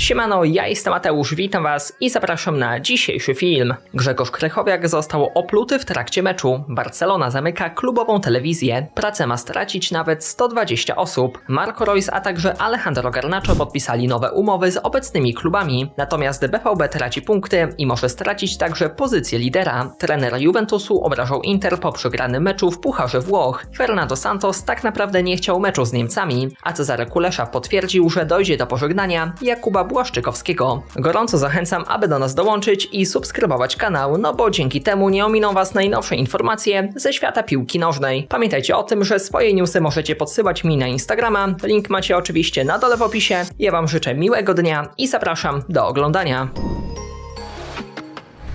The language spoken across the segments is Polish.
Siemano, ja jestem Mateusz, witam was i zapraszam na dzisiejszy film. Grzegorz Krychowiak został opluty w trakcie meczu. Barcelona zamyka klubową telewizję. Pracę ma stracić nawet 120 osób. Marco Reus, a także Alejandro Garnacho podpisali nowe umowy z obecnymi klubami. Natomiast BVB traci punkty i może stracić także pozycję lidera. Trener Juventusu obrażał Inter po przegranym meczu w Pucharze Włoch. Fernando Santos tak naprawdę nie chciał meczu z Niemcami, a Cezary Kulesza potwierdził, że dojdzie do pożegnania Jakuba Błaszczykowskiego. Gorąco zachęcam, aby do nas dołączyć i subskrybować kanał, no bo dzięki temu nie ominą Was najnowsze informacje ze świata piłki nożnej. Pamiętajcie o tym, że swoje newsy możecie podsyłać mi na Instagrama, link macie oczywiście na dole w opisie. Ja Wam życzę miłego dnia i zapraszam do oglądania.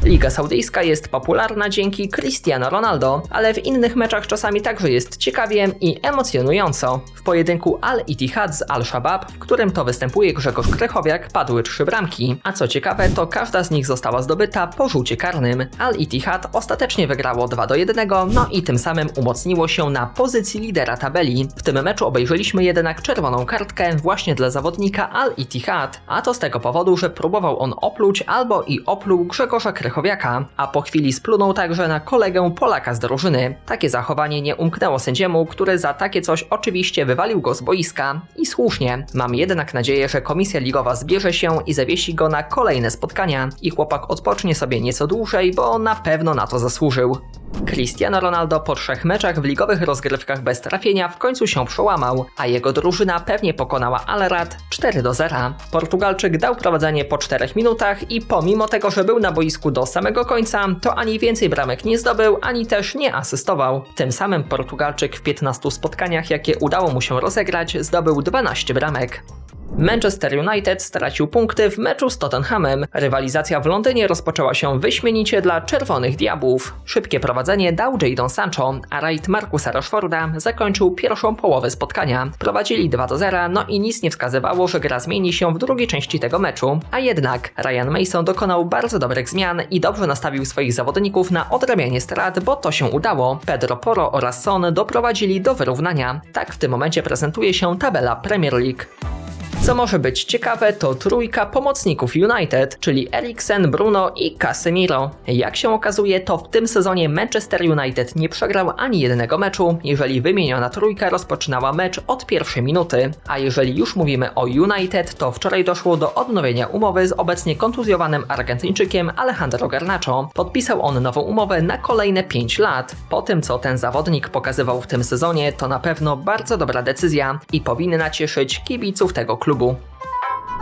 Liga Saudyjska jest popularna dzięki Cristiano Ronaldo, ale w innych meczach czasami także jest ciekawie i emocjonująco. W pojedynku Al-Ittihad z Al-Shabaab, w którym to występuje Grzegorz Krychowiak, padły trzy bramki, a co ciekawe, to każda z nich została zdobyta po rzucie karnym. Al-Ittihad ostatecznie wygrało 2 do 1, no i tym samym umocniło się na pozycji lidera tabeli. W tym meczu obejrzeliśmy jednak czerwoną kartkę właśnie dla zawodnika Al-Ittihad, a to z tego powodu, że próbował on opluć albo i opluł Grzegorza Krychowiaka, a po chwili splunął także na kolegę Polaka z drużyny. Takie zachowanie nie umknęło sędziemu, który za takie coś oczywiście wywalił go z boiska. I słusznie. Mam jednak nadzieję, że komisja ligowa zbierze się i zawiesi go na kolejne spotkania i chłopak odpocznie sobie nieco dłużej, bo na pewno na to zasłużył. Cristiano Ronaldo po trzech meczach w ligowych rozgrywkach bez trafienia w końcu się przełamał, a jego drużyna pewnie pokonała Alrad 4 do 0. Portugalczyk dał prowadzenie po 4 minutach i pomimo tego, że był na boisku do samego końca, to ani więcej bramek nie zdobył, ani też nie asystował. Tym samym Portugalczyk w 15 spotkaniach, jakie udało mu się rozegrać, zdobył 12 bramek. Manchester United stracił punkty w meczu z Tottenhamem. Rywalizacja w Londynie rozpoczęła się wyśmienicie dla Czerwonych Diabłów. Szybkie prowadzenie dał Jadon Sancho, a rajd Markusa Rashforda zakończył pierwszą połowę spotkania. Prowadzili 2 do 0, no i nic nie wskazywało, że gra zmieni się w drugiej części tego meczu. A jednak Ryan Mason dokonał bardzo dobrych zmian i dobrze nastawił swoich zawodników na odrabianie strat, bo to się udało. Pedro Poro oraz Son doprowadzili do wyrównania. Tak w tym momencie prezentuje się tabela Premier League. Co może być ciekawe, to trójka pomocników United, czyli Eriksen, Bruno i Casemiro. Jak się okazuje, to w tym sezonie Manchester United nie przegrał ani jednego meczu, jeżeli wymieniona trójka rozpoczynała mecz od pierwszej minuty. A jeżeli już mówimy o United, to wczoraj doszło do odnowienia umowy z obecnie kontuzjowanym Argentyńczykiem Alejandro Garnacho. Podpisał on nową umowę na kolejne 5 lat. Po tym, co ten zawodnik pokazywał w tym sezonie, to na pewno bardzo dobra decyzja i powinna cieszyć kibiców tego klubu. bom.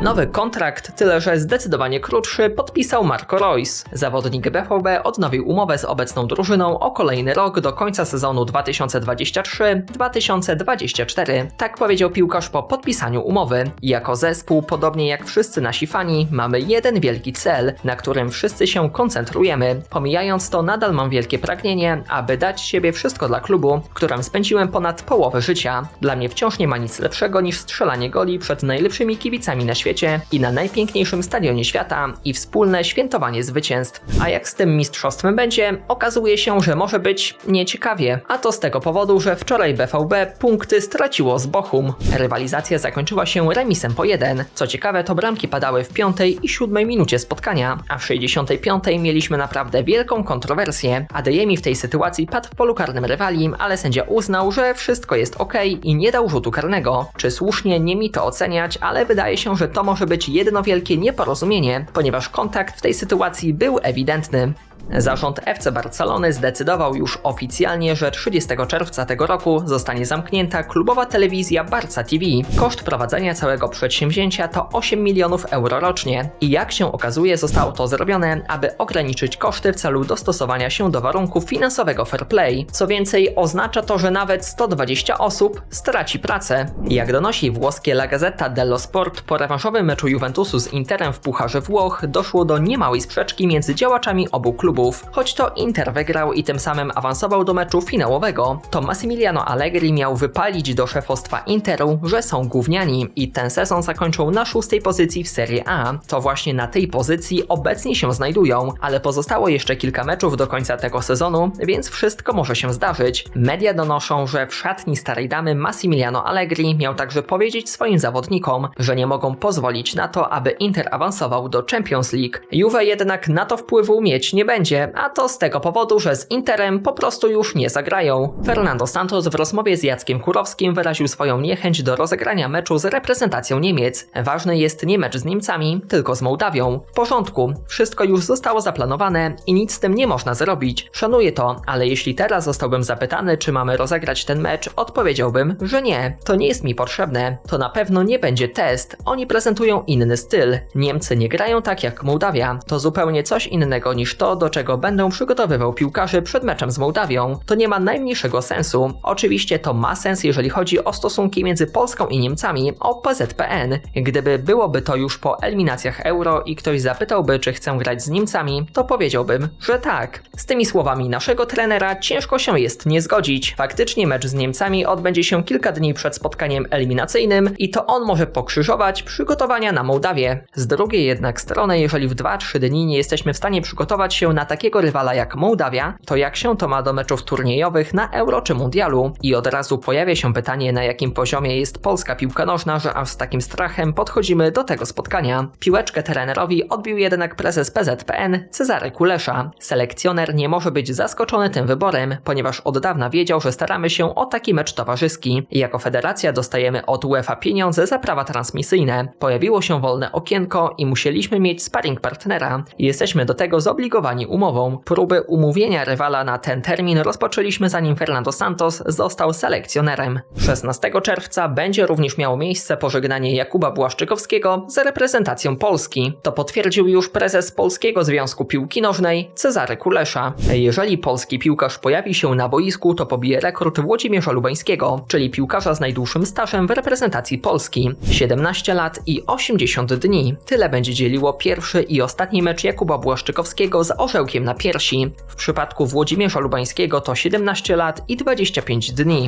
Nowy kontrakt, tyle że zdecydowanie krótszy, podpisał Marco Reus. Zawodnik BVB odnowił umowę z obecną drużyną o kolejny rok do końca sezonu 2023-2024. Tak powiedział piłkarz po podpisaniu umowy. Jako zespół, podobnie jak wszyscy nasi fani, mamy jeden wielki cel, na którym wszyscy się koncentrujemy. Pomijając to, nadal mam wielkie pragnienie, aby dać siebie wszystko dla klubu, w którym spędziłem ponad połowę życia. Dla mnie wciąż nie ma nic lepszego niż strzelanie goli przed najlepszymi kibicami na świecie i na najpiękniejszym stadionie świata i wspólne świętowanie zwycięstw. A jak z tym mistrzostwem będzie, okazuje się, że może być nieciekawie. A to z tego powodu, że wczoraj BVB punkty straciło z Bochum. Rywalizacja zakończyła się remisem po jeden. Co ciekawe, to bramki padały w piątej i siódmej minucie spotkania, a w 65 mieliśmy naprawdę wielką kontrowersję. Adeyemi w tej sytuacji padł w polu karnym rywali, ale sędzia uznał, że wszystko jest ok i nie dał rzutu karnego. Czy słusznie, nie mi to oceniać, ale wydaje się, że to może być jedno wielkie nieporozumienie, ponieważ kontakt w tej sytuacji był ewidentny. Zarząd FC Barcelony zdecydował już oficjalnie, że 30 czerwca tego roku zostanie zamknięta klubowa telewizja Barca TV. Koszt prowadzenia całego przedsięwzięcia to 8 milionów euro rocznie. I jak się okazuje, zostało to zrobione, aby ograniczyć koszty w celu dostosowania się do warunków finansowego fair play. Co więcej, oznacza to, że nawet 120 osób straci pracę. Jak donosi włoskie La Gazzetta dello Sport, po rewanżowym meczu Juventusu z Interem w Pucharze Włoch doszło do niemałej sprzeczki między działaczami obu klubów klubów. Choć to Inter wygrał i tym samym awansował do meczu finałowego, to Massimiliano Allegri miał wypalić do szefostwa Interu, że są gówniani i ten sezon zakończą na szóstej pozycji w Serie A. To właśnie na tej pozycji obecnie się znajdują, ale pozostało jeszcze kilka meczów do końca tego sezonu, więc wszystko może się zdarzyć. Media donoszą, że w szatni starej damy Massimiliano Allegri miał także powiedzieć swoim zawodnikom, że nie mogą pozwolić na to, aby Inter awansował do Champions League. Juve jednak na to wpływu mieć nie będzie, a to z tego powodu, że z Interem po prostu już nie zagrają. Fernando Santos w rozmowie z Jackiem Kurowskim wyraził swoją niechęć do rozegrania meczu z reprezentacją Niemiec. Ważny jest nie mecz z Niemcami, tylko z Mołdawią. W porządku, wszystko już zostało zaplanowane i nic z tym nie można zrobić. Szanuję to, ale jeśli teraz zostałbym zapytany, czy mamy rozegrać ten mecz, odpowiedziałbym, że nie. To nie jest mi potrzebne. To na pewno nie będzie test. Oni prezentują inny styl. Niemcy nie grają tak jak Mołdawia. To zupełnie coś innego niż to, do czego będę przygotowywał piłkarzy przed meczem z Mołdawią. To nie ma najmniejszego sensu. Oczywiście to ma sens, jeżeli chodzi o stosunki między Polską i Niemcami, o PZPN. Gdyby byłoby to już po eliminacjach Euro i ktoś zapytałby, czy chcę grać z Niemcami, to powiedziałbym, że tak. Z tymi słowami naszego trenera ciężko się jest nie zgodzić. Faktycznie mecz z Niemcami odbędzie się kilka dni przed spotkaniem eliminacyjnym i to on może pokrzyżować przygotowania na Mołdawię. Z drugiej jednak strony, jeżeli w 2-3 dni nie jesteśmy w stanie przygotować się na takiego rywala jak Mołdawia, to jak się to ma do meczów turniejowych na Euro czy Mundialu? I od razu pojawia się pytanie, na jakim poziomie jest polska piłka nożna, że aż z takim strachem podchodzimy do tego spotkania. Piłeczkę trenerowi odbił jednak prezes PZPN Cezary Kulesza. Selekcjoner nie może być zaskoczony tym wyborem, ponieważ od dawna wiedział, że staramy się o taki mecz towarzyski. Jako federacja dostajemy od UEFA pieniądze za prawa transmisyjne. Pojawiło się wolne okienko i musieliśmy mieć sparring partnera. Jesteśmy do tego zobligowani umową. Próby umówienia rywala na ten termin rozpoczęliśmy zanim Fernando Santos został selekcjonerem. 16 czerwca będzie również miało miejsce pożegnanie Jakuba Błaszczykowskiego z reprezentacją Polski. To potwierdził już prezes Polskiego Związku Piłki Nożnej Cezary Kulesza. Jeżeli polski piłkarz pojawi się na boisku, to pobije rekord Włodzimierza Lubańskiego, czyli piłkarza z najdłuższym stażem w reprezentacji Polski. 17 lat i 80 dni. Tyle będzie dzieliło pierwszy i ostatni mecz Jakuba Błaszczykowskiego z orzełkiem na piersi. W przypadku Włodzimierza Lubańskiego to 17 lat i 25 dni.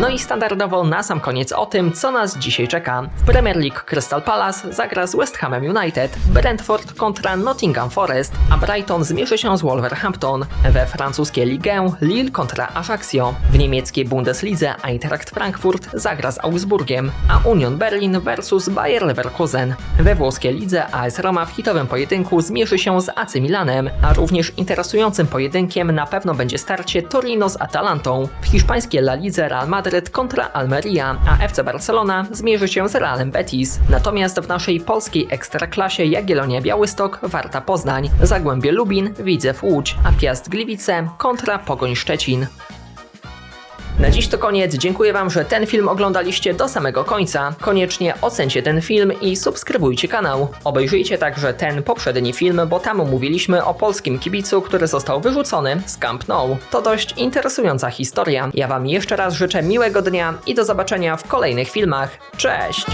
No i standardowo na sam koniec o tym, co nas dzisiaj czeka. W Premier League Crystal Palace zagra z West Hamem United, Brentford kontra Nottingham Forest, a Brighton zmierzy się z Wolverhampton. We francuskiej Ligue Lille kontra Ajaccio. W niemieckiej Bundeslidze Eintracht Frankfurt zagra z Augsburgiem, a Union Berlin versus Bayer Leverkusen. We włoskiej lidze AS Roma w hitowym pojedynku zmierzy się z AC Milanem, a również interesującym pojedynkiem na pewno będzie starcie Torino z Atalantą. W hiszpańskiej La Lidze Real Madryt kontra Almeria, a FC Barcelona zmierzy się z Realem Betis. Natomiast w naszej polskiej ekstraklasie Jagiellonia Białystok, Warta Poznań, Zagłębie Lubin, Widzew Łódź, a Piast Gliwice kontra Pogoń Szczecin. Na dziś to koniec. Dziękuję Wam, że ten film oglądaliście do samego końca. Koniecznie ocencie ten film i subskrybujcie kanał. Obejrzyjcie także ten poprzedni film, bo tam mówiliśmy o polskim kibicu, który został wyrzucony z Camp Nou. To dość interesująca historia. Ja Wam jeszcze raz życzę miłego dnia i do zobaczenia w kolejnych filmach. Cześć!